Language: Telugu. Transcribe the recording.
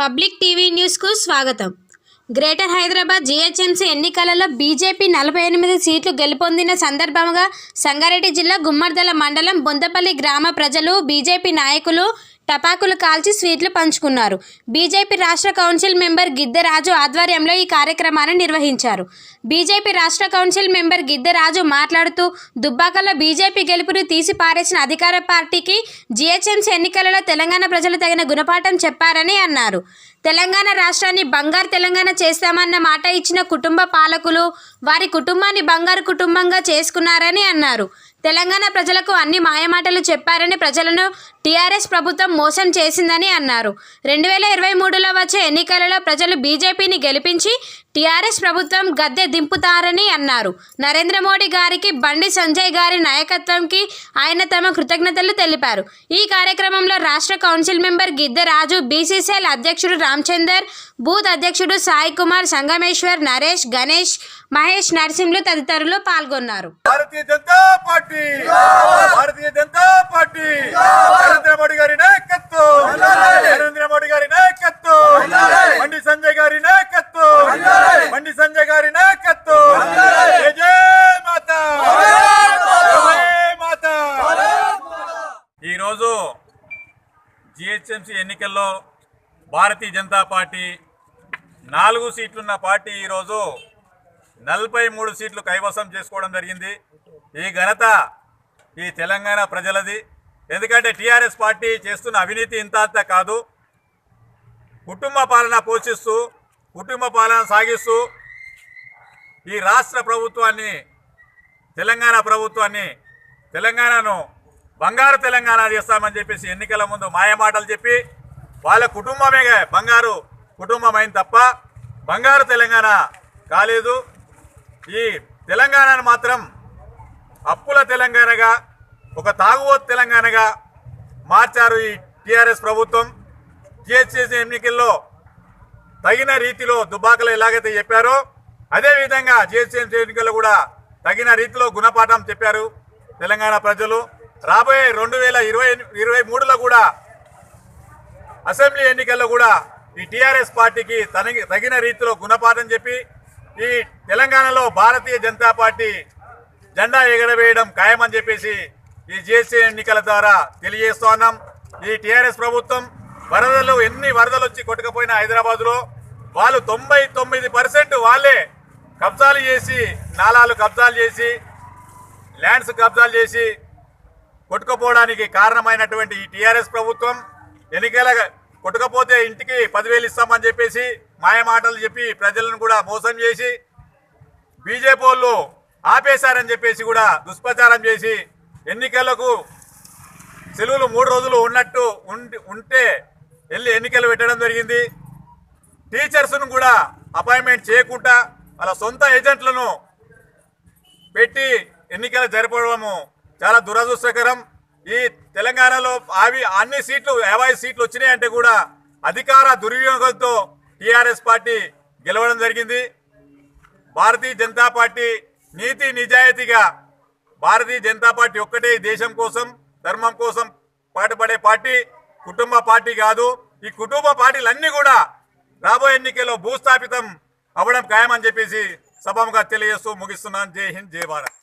పబ్లిక్ టీవీ న్యూస్కు స్వాగతం. గ్రేటర్ హైదరాబాద్ జీహెచ్ఎంసీ ఎన్నికలలో బీజేపీ నలభై ఎనిమిది సీట్లు గెలుపొందిన సందర్భంగా సంగారెడ్డి జిల్లా గుమ్మర్దల మండలం బొందపల్లి గ్రామ ప్రజలు బీజేపీ నాయకులు టపాకులు కాల్చి స్వీట్లు పంచుకున్నారు. బీజేపీ రాష్ట్ర కౌన్సిల్ మెంబర్ గిద్దెరాజు ఆధ్వర్యంలో ఈ కార్యక్రమాన్ని నిర్వహించారు. బీజేపీ రాష్ట్ర కౌన్సిల్ మెంబర్ గిద్దెరాజు మాట్లాడుతూ దుబ్బాకలో బీజేపీ గెలుపును తీసి పారేసిన అధికార పార్టీకి జీహెచ్ఎంసీ ఎన్నికలలో తెలంగాణ ప్రజలు తగిన గుణపాఠం చెప్పారని అన్నారు. తెలంగాణ రాష్ట్రాన్ని బంగారు తెలంగాణ చేస్తామన్న మాట ఇచ్చిన కుటుంబ పాలకులు వారి కుటుంబాన్ని బంగారు కుటుంబంగా చేసుకున్నారని అన్నారు. తెలంగాణ ప్రజలకు అన్ని మాయమాటలు చెప్పారని ప్రజలను టీఆర్ఎస్ ప్రభుత్వం మోసం చేసిందని అన్నారు. రెండు వేల ఇరవై మూడులో వచ్చే ఎన్నికలలో ప్రజలు బీజేపీని గెలిపించి టీఆర్ఎస్ ప్రభుత్వం గద్దె దింపుతారని అన్నారు. నరేంద్ర మోడీ గారికి బండి సంజయ్ గారి నాయకత్వంకి ఆయన తమ కృతజ్ఞతలు తెలిపారు. ఈ కార్యక్రమంలో రాష్ట్ర కౌన్సిల్ మెంబర్ గిద్దరాజు బీసీసీఎల్ అధ్యక్షుడు రామచందర్ బూత్ అధ్యక్షుడు సాయి కుమార్ సంగమేశ్వర్ నరేష్ గణేష్ మహేష్ నరసింహులు తదితరులు పాల్గొన్నారు. Bharatiya Janata Party Bharatiya Janata Party. Narendra Modi గారి నాయకత్వం. నరేంద్ర మోడీ గారి నాయకత్వం. బండి సంజయ్ గారి నాయకత్వం. బండి సంజయ్ గారి నాయకత్వం. జై జై మాత. మాత. ఈ రోజు జిహెచ్ఎంసీ ఎన్నికల్లో భారతీయ జనతా పార్టీ నాలుగు సీట్లున్న పార్టీ ఈరోజు నలభై మూడు సీట్లు కైవసం చేసుకోవడం జరిగింది. ఈ ఘనత ఈ తెలంగాణ ప్రజలది. ఎందుకంటే టీఆర్ఎస్ పార్టీ చేస్తున్న అవినీతి ఇంత అంత కాదు. కుటుంబ పాలన పోషిస్తూ కుటుంబ పాలన సాగిస్తూ ఈ రాష్ట్ర ప్రభుత్వాన్ని తెలంగాణ ప్రభుత్వాన్ని తెలంగాణను బంగారు తెలంగాణ చేస్తామని చెప్పేసి ఎన్నికల ముందు మాయమాటలు చెప్పి వాళ్ళ కుటుంబమే బంగారు కుటుంబం అయింది తప్ప బంగారు తెలంగాణ కాలేదు. ఈ తెలంగాణను మాత్రం అప్పుల తెలంగాణగా ఒక తాగుబోతు తెలంగాణగా మార్చారు ఈ టీఆర్ఎస్ ప్రభుత్వం. జిహెచ్ఎస్ ఎన్నికల్లో తగిన రీతిలో దుబ్బాకలు ఎలాగైతే చెప్పారో అదేవిధంగా జిహెచ్ఎంసీ ఎన్నికల్లో కూడా తగిన రీతిలో గుణపాఠం చెప్పారు తెలంగాణ ప్రజలు. రాబోయే రెండు వేల ఇరవై ఇరవై మూడులో కూడా అసెంబ్లీ ఎన్నికల్లో కూడా ఈ టీఆర్ఎస్ పార్టీకి తన తగిన రీతిలో గుణపాఠం చెప్పి ఈ తెలంగాణలో భారతీయ జనతా పార్టీ జెండా ఎగరవేయడం ఖాయమని చెప్పేసి ఈ జిఎస్సీ ఎన్నికల ద్వారా తెలియజేస్తున్నాం ఈ టీఆర్ఎస్ ప్రభుత్వం వరదలు ఎన్ని వరదలు వచ్చి కొట్టుకపోయినా హైదరాబాద్లో వాళ్ళు తొంభై తొమ్మిది పర్సెంట్ వాళ్ళే కబ్జాలు చేసి నాలాలు కబ్జాలు చేసి ల్యాండ్స్ కబ్జాలు చేసి కొట్టుకుపోవడానికి కారణమైనటువంటి ఈ టీఆర్ఎస్ ప్రభుత్వం ఎన్నికల కొట్టుకపోతే ఇంటికి పదివేలు ఇస్తామని చెప్పేసి మాయ మాటలు చెప్పి ప్రజలను కూడా మోసం చేసి బీజేపీ వాళ్ళు ఆపేశారని చెప్పేసి కూడా దుష్ప్రచారం చేసి ఎన్నికలకు సెలవులు మూడు రోజులు ఉన్నట్టు ఉంటే వెళ్ళి ఎన్నికలు పెట్టడం జరిగింది. టీచర్స్ను కూడా అపాయింట్మెంట్ చేయకుండా వాళ్ళ సొంత ఏజెంట్లను పెట్టి ఎన్నికలు జరపడము చాలా దురదృష్టకరం. ఈ తెలంగాణలో అవి అన్ని సీట్లు యాభై సీట్లు వచ్చినాయంటే కూడా అధికార దుర్వినియోగంతో టీఆర్ఎస్ పార్టీ గెలవడం జరిగింది. భారతీయ జనతా పార్టీ నీతి నిజాయితీగా భారతీయ జనతా పార్టీ ఒక్కటే దేశం కోసం ధర్మం కోసం పాటుపడే పార్టీ కుటుంబ పార్టీ కాదు. ఈ కుటుంబ పార్టీలన్నీ కూడా రాబోయే ఎన్నికల్లో భూస్థాపితం అవ్వడం ఖాయమని చెప్పేసి సభముగా తెలియజేస్తూ ముగిస్తున్నాను. జై హింద్ జై భారత్.